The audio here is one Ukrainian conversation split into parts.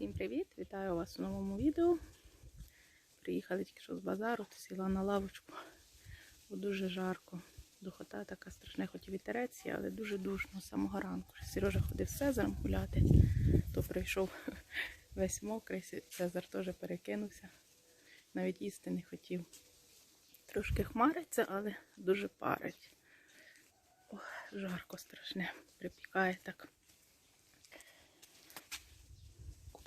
Всім привіт! Вітаю вас у новому відео. Приїхали тільки що з базару, сіла на лавочку, бо дуже жарко. Духота така страшна, хоч і вітерець але дуже душно з самого ранку. Сережа ходив з Цезарем гуляти, то прийшов весь мокрий, Цезар теж перекинувся. Навіть їсти не хотів. Трошки хмариться, але дуже парить. Ох, жарко страшне, припікає так.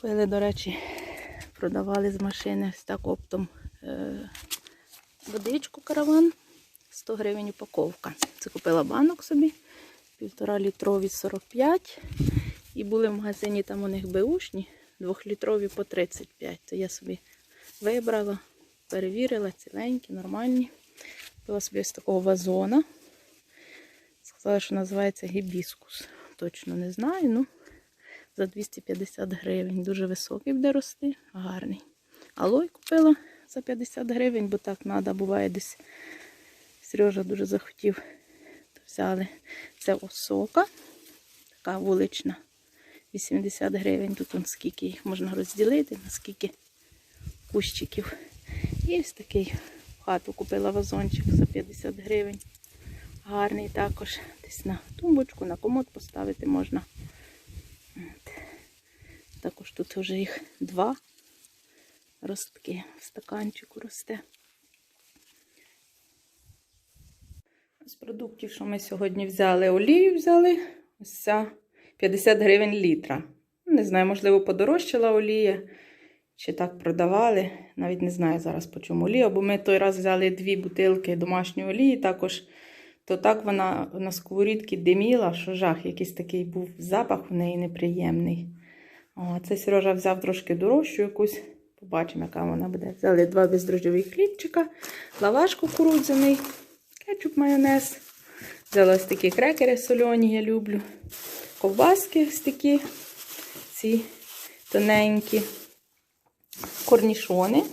Купили, до речі, продавали з машини з так оптом е, водичку караван. 100 гривень упаковка. Це купила банок собі, півтора літрові 45. І були в магазині там у них беушні, двохлітрові по 35. То я собі вибрала, перевірила, ціленькі, нормальні. Купила собі ось такого вазона. Сказала, що називається гібіскус. Точно не знаю, ну за 250 гривень. Дуже високий буде рости, гарний. Алой купила за 50 гривень, бо так треба, буває десь. Сережа дуже захотів. То взяли. Це осока, така вулична. 80 гривень. Тут он скільки їх можна розділити, на скільки кущиків. І ось такий хату купила вазончик за 50 гривень. Гарний також. Десь на тумбочку, на комод поставити можна. Також тут вже їх два ростки. В стаканчику росте. З продуктів, що ми сьогодні взяли, олію взяли. Ось ця 50 гривень літра. Не знаю, можливо, подорожчала олія. Чи так продавали. Навіть не знаю зараз по чому олія. Бо ми той раз взяли дві бутилки домашньої олії. Також то так вона на сковорідці диміла, що жах, якийсь такий був запах в неї неприємний. Це Сережа взяв трошки дорожчу якусь. Побачимо, яка вона буде. Взяли два бездрожджові хлібчика, лаваш кукурудзяний, кетчуп, майонез. Взяла ось такі крекери сольоні, я люблю. Ковбаски ось такі, ці тоненькі. Корнішони.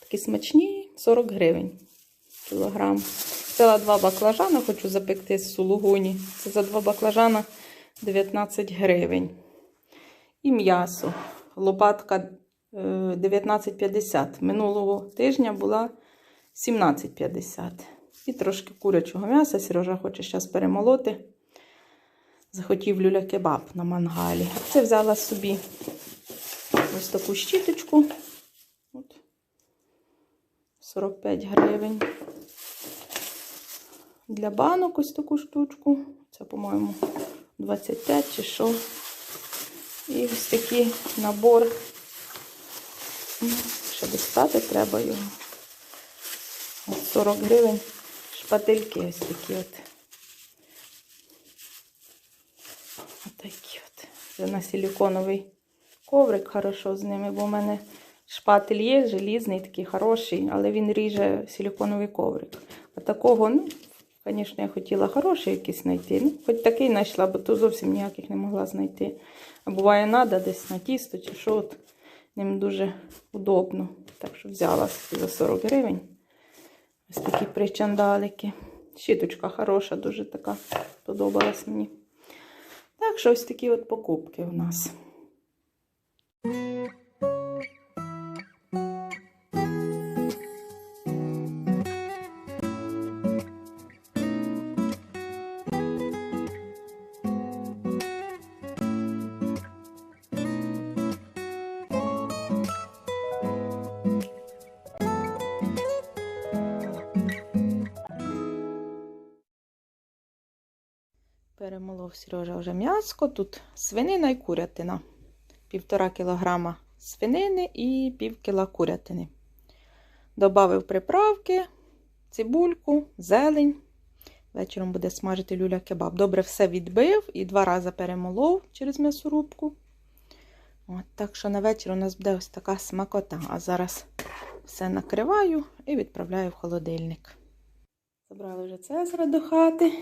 Такі смачні, 40 гривень кілограм. Взяла два баклажана, хочу запекти з сулугуні. Це за два баклажана 19 гривень. І м'ясо. Лопатка 19,50. Минулого тижня була 17,50. І трошки курячого м'яса. Сережа хоче зараз перемолоти. Захотів люля кебаб на мангалі. Це взяла собі ось таку щіточку. От. 45 гривень. Для банок ось таку штучку. Це, по-моєму, 25 чи що. І ось такий набор. Ще достати треба його. От 40 гривень. Шпательки ось такі от. Отакі от. Це на силіконовий коврик хорошо з ними, бо в мене шпатель є, желізний, такий хороший, але він ріже силіконовий коврик. А такого, ну, звісно, я хотіла хороший якийсь знайти. Ну, хоч такий знайшла, бо то зовсім ніяких не могла знайти. А буває, треба десь на тісто чи що. От, ним дуже удобно. Так що взяла за 40 гривень. Ось такі причандалики. Щіточка хороша, дуже така подобалась мені. Так що ось такі от покупки у нас. Перемолов Сережа вже м'яско. Тут свинина і курятина. Півтора кілограма свинини і пів кіла курятини. Добавив приправки, цибульку, зелень. Вечором буде смажити люля кебаб. Добре все відбив і два рази перемолов через м'ясорубку. От, Так що на вечір у нас буде ось така смакота. А зараз все накриваю і відправляю в холодильник. Забрали вже Цезара до хати.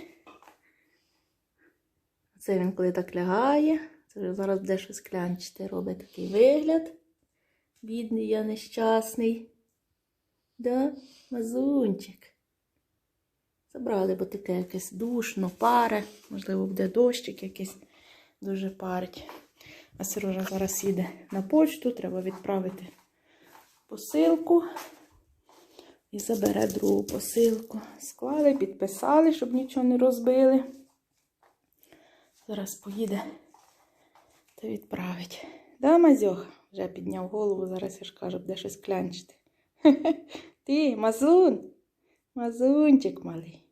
Це він коли так лягає. Це вже зараз буде щось клянчити. Робить такий вигляд. Бідний я нещасний. Да, мазунчик. Забрали, бо таке якесь душно, паре. Можливо, буде дощик якийсь дуже парить. А Сережа зараз їде на почту, треба відправити посилку. І забере другу посилку. Склали, підписали, щоб нічого не розбили. Зараз поїде та відправить. Да, Мазьох? Вже підняв голову, зараз я ж кажу, буде щось клянчити. Ти, Мазун, Мазунчик малий.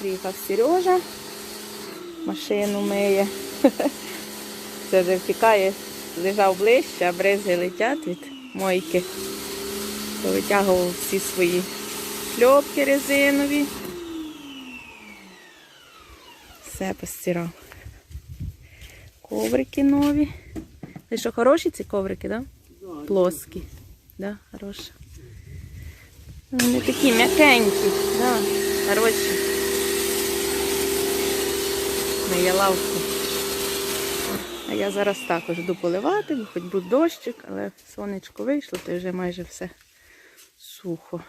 Приїхав Сережа, машину миє. Це вже втікає, лежав ближче, а бризги летять від мойки. Повитягував всі свої шльопки резинові. Все постирав. Коврики нові. Ти що, хороші ці коврики? Да? Плоскі. Да, хороші. Вони такі м'якенькі, да, хороші. Миє лавку. А я зараз також йду поливати, бо хоч був дощик, але сонечко вийшло, то вже майже все сухо.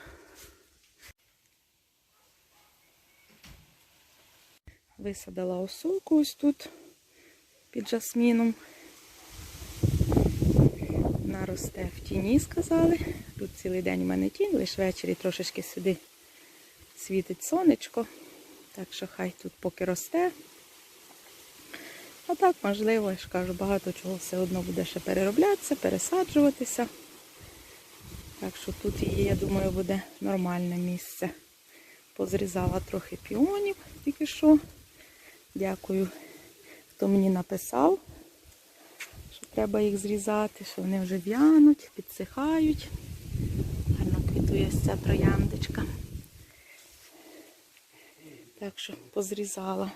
Висадила осоку ось тут під жасміном. Вона росте в тіні, сказали. Тут цілий день у мене тінь, лише ввечері трошечки сюди світить сонечко. Так що хай тут поки росте. А так, можливо, я ж кажу, багато чого все одно буде ще перероблятися, пересаджуватися. Так що тут її, я думаю, буде нормальне місце. Позрізала трохи піонів тільки що. Дякую, хто мені написав, що треба їх зрізати, що вони вже в'януть, підсихають. Гарно квітує ця трояндочка. Так що позрізала.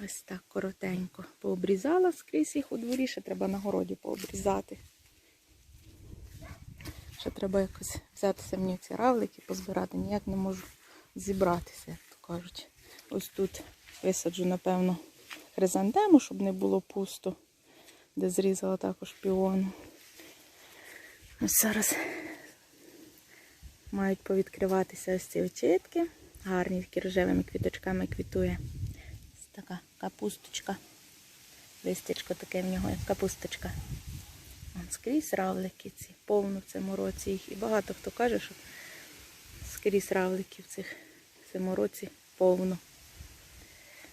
Ось так коротенько. Пообрізала скрізь їх у дворі, ще треба на городі пообрізати. Ще треба якось взятися мені ці равлики, позбирати. Ніяк не можу зібратися, як то кажуть. Ось тут висаджу, напевно, хризантему, щоб не було пусто, де зрізала також піону. Ось зараз мають повідкриватися ось ці очітки. Гарні такі рожевими квіточками квітує. Капусточка. Листячко таке в нього, як капусточка. Вон скрізь равлики ці, повно в цьому році їх. І багато хто каже, що скрізь равлики цих в цьому році повно.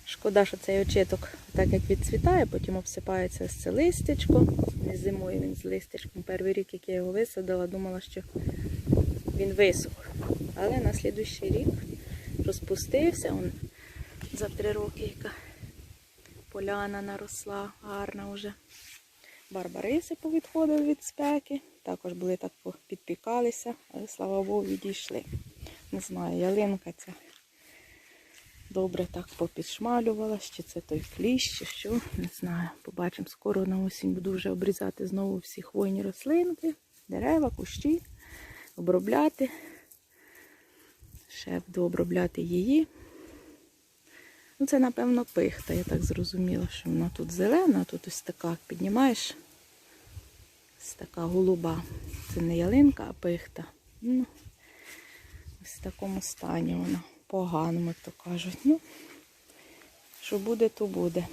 Шкода, що цей очиток так як відцвітає, потім обсипається ось це листячко. Не зимує він з листячком. Перший рік, як я його висадила, думала, що він висох. Але на слідуючий рік розпустився. Он за три роки яка поляна наросла, гарна вже. Барбариси повідходили від спеки. Також були так підпікалися, але слава Богу, відійшли. Не знаю, ялинка ця добре так попідшмалювалась, чи це той кліщ, чи що, не знаю. Побачимо, скоро на осінь буду вже обрізати знову всі хвойні рослинки, дерева, кущі, обробляти. Ще буду обробляти її. Ну, це, напевно, пихта, я так зрозуміла, що вона тут зелена, а тут ось така піднімаєш. Ось така голуба. Це не ялинка, а пихта. Ну, ось в такому стані вона. Поганому, то кажуть. Ну, що буде, то буде.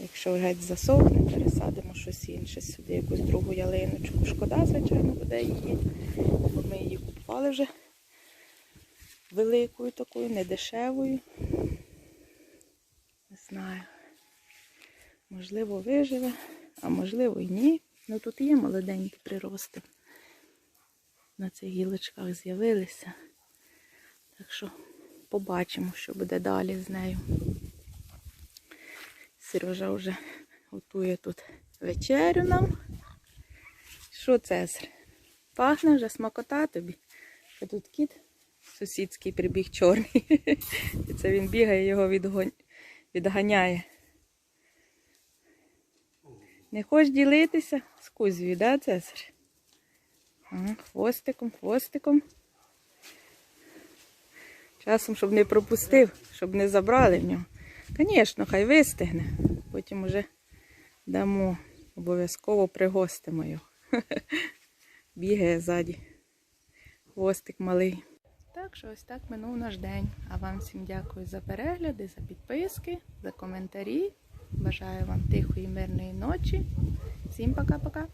Якщо геть засохне, пересадимо щось інше сюди, якусь другу ялиночку. Шкода, звичайно, буде її. Бо ми її купували вже великою такою, не дешевою. Не знаю. Можливо, виживе, а можливо і ні. Ну тут є молоденькі прирости. На цих гілочках з'явилися. Так що побачимо, що буде далі з нею. Сережа вже готує тут вечерю нам. Що Цезар? Пахне вже смакота тобі. А тут кіт сусідський прибіг чорний. І це він бігає, його відгон... відганяє. Не хочеш ділитися з Кузею, да, Цезар? Хвостиком, хвостиком. Часом, щоб не пропустив, щоб не забрали в нього. Звісно, хай вистигне. Потім уже дамо. Обов'язково пригостимо його. Бігає ззаді. Хвостик малий. Так що ось так минув наш день. А вам всім дякую за перегляди, за підписки, за коментарі. Бажаю вам тихої, мирної ночі. Всім пока-пока.